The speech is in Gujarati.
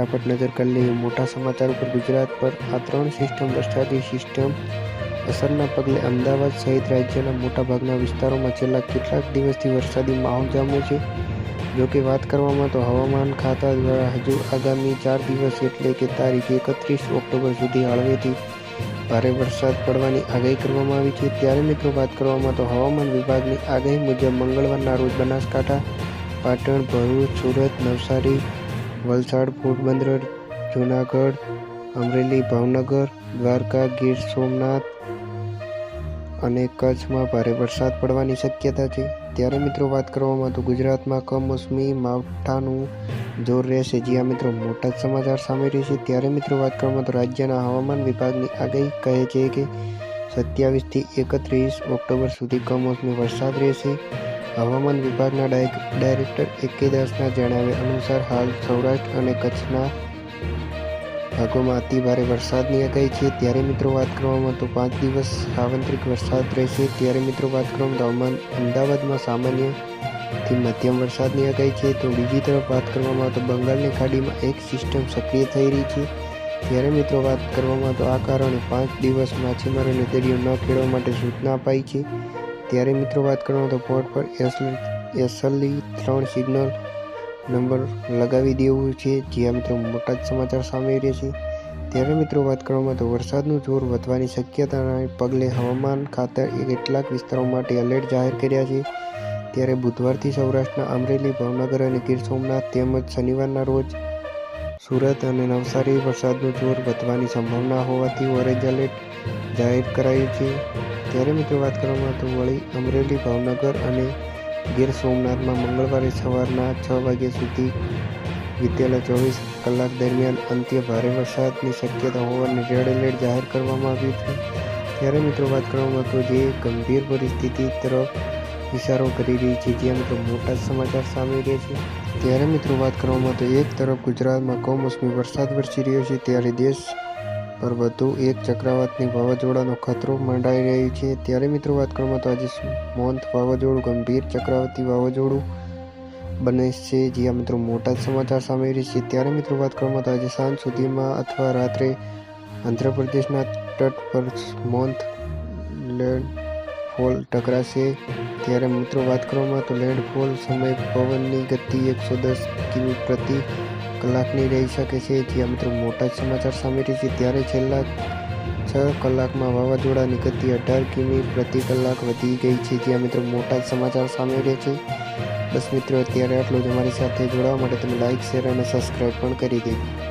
ફટાફટ નજર કરી લઈએ. મોટા સમાચાર ઉપર ગુજરાત પર આ ત્રણ સિસ્ટમ વરસાદી સિસ્ટમ અસરના પગલે અમદાવાદ સહિત રાજ્યના મોટાભાગના વિસ્તારોમાં છેલ્લા કેટલાક દિવસથી વરસાદી માહોલ જામ્યો છે. જોકે વાત કરવામાં તો હવામાન ખાતા દ્વારા હજુ આગામી ચાર દિવસ એટલે કે તારીખ એકત્રીસ ઓક્ટોબર સુધી હળવેથી ભારે વરસાદ પડવાની આગાહી કરવામાં આવી છે. ત્યારે મિત્રો વાત કરવામાં તો હવામાન વિભાગની આગાહી મુજબ મંગળવારના રોજ બનાસકાંઠા, પાટણ, ભરૂચ, સુરત, નવસારી વલસાડ, પોરબંદર, જૂનાગઢ, અમરેલી, ભાવનગર, દ્વારકા, ગીર સોમનાથ અને કચ્છમાં ભારે વરસાદ પડવાની શક્યતા છે. ત્યારે મિત્રો વાત કરવામાં તો ગુજરાતમાં કમોસમી માવઠાનું જોર રહેશે. જ્યાં મિત્રો, મોટા સમાચાર સામે રહેશે. ત્યારે મિત્રો વાત કરવામાં તો રાજ્યના હવામાન વિભાગની આગાહી કહે છે કે સત્યાવીસથી એકત્રીસ ઓક્ટોબર સુધી કમોસમી વરસાદ રહેશે. હવામાન વિભાગના ડાયરેક્ટર એ કે દાસના જણાવ્યા અનુસાર હાલ સૌરાષ્ટ્ર અને કચ્છના ભાગોમાં અતિ ભારે વરસાદની આગાહી છે. ત્યારે મિત્રો વાત કરવામાં તો પાંચ દિવસ સાવંત્રિક વરસાદ રહેશે. ત્યારે મિત્રો વાત કરવામાં તો હવામાન અમદાવાદમાં સામાન્યથી મધ્યમ વરસાદની આગાહી છે. તો બીજી તરફ વાત કરવામાં તો બંગાળની ખાડીમાં એક સિસ્ટમ સક્રિય થઈ રહી છે. ત્યારે મિત્રો વાત કરવામાં તો આ કારણે પાંચ દિવસ માછીમારોને દરિયો ન ખેડવા માટે સૂચના અપાઈ છે. ત્યારે મિત્રો વાત કરવામાં તો પોર્ટ પર એસલી ત્રણ સિગ્નલ નંબર લગાવી દેવું છે જ્યાં મિત્રો મોટા જ સમાચાર સામે રહ્યા છે. ત્યારે મિત્રો વાત કરવામાં તો વરસાદનું જોર વધવાની શક્યતાના પગલે હવામાન ખાતર કેટલાક વિસ્તારો માટે એલર્ટ જાહેર કર્યા છે. ત્યારે બુધવારથી સૌરાષ્ટ્રના અમરેલી, ભાવનગર અને ગીર સોમનાથ તેમજ શનિવારના રોજ સુરત અને નવસારી વરસાદનું જોર વધવાની સંભાવના હોવાથી ઓરેન્જ એલર્ટ જાહેર કરાયું છે. ત્યારે મિત્રો વાત કરવામાં તો વળી અમરેલી, ભાવનગર અને ગીર સોમનાથમાં મંગળવારે સવારના છ વાગ્યા સુધી વિતેલા ચોવીસ કલાક દરમિયાન અંત્ય ભારે વરસાદની શક્યતા હોવાની રેડ એલર્ટ જાહેર કરવામાં આવ્યું છે. ત્યારે મિત્રો વાત કરવામાં તો જે ગંભીર પરિસ્થિતિ તરફ ઇશારો કરી રહી છે. જ્યાં મિત્રો મોટા સમાચાર સામે રહે છે. ત્યારે મિત્રો વાત કરવામાં તો એક તરફ ગુજરાતમાં કમોસમી વરસાદ વરસી રહ્યો છે. ત્યારે દેશ પર વધુ એક ચક્રવાતની વાવાઝોડાનો ખતરો મંડાઈ રહ્યો છે. ત્યારે મિત્રો વાત કરવામાં તો આજે મોન્થ વાવાઝોડું, ગંભીર ચક્રવાતી વાવાઝોડું બને છે. જ્યાં મિત્રો મોટા જ સમાચાર સામે રહી છે. ત્યારે મિત્રો વાત કરવામાં તો આજે સાંજ સુધીમાં અથવા રાત્રે આંધ્રપ્રદેશના તટ પર મોન્થ લેન્ડફોલ ટકરાશે. ત્યારે મિત્રો વાત કરવામાં તો લેન્ડફોલ સમય પવનની ગતિ એકસો દસ કિમી પ્રતિ કલાકની રહી શકે છે. જ્યાં મિત્રો મોટા સમાચાર સામે છે. ત્યારે છેલ્લા છ કલાકમાં વાવાઝોડાની ગતિ અઢાર કિમી પ્રતિ કલાક વધી ગઈ છે. જ્યાં મિત્રો મોટા સમાચાર સામે રહે છે. બસ મિત્રો, અત્યારે આટલું જ અમારી સાથે જોડાવા માટે તમે લાઇક શેર અને સબસ્ક્રાઈબ પણ કરી દેજો.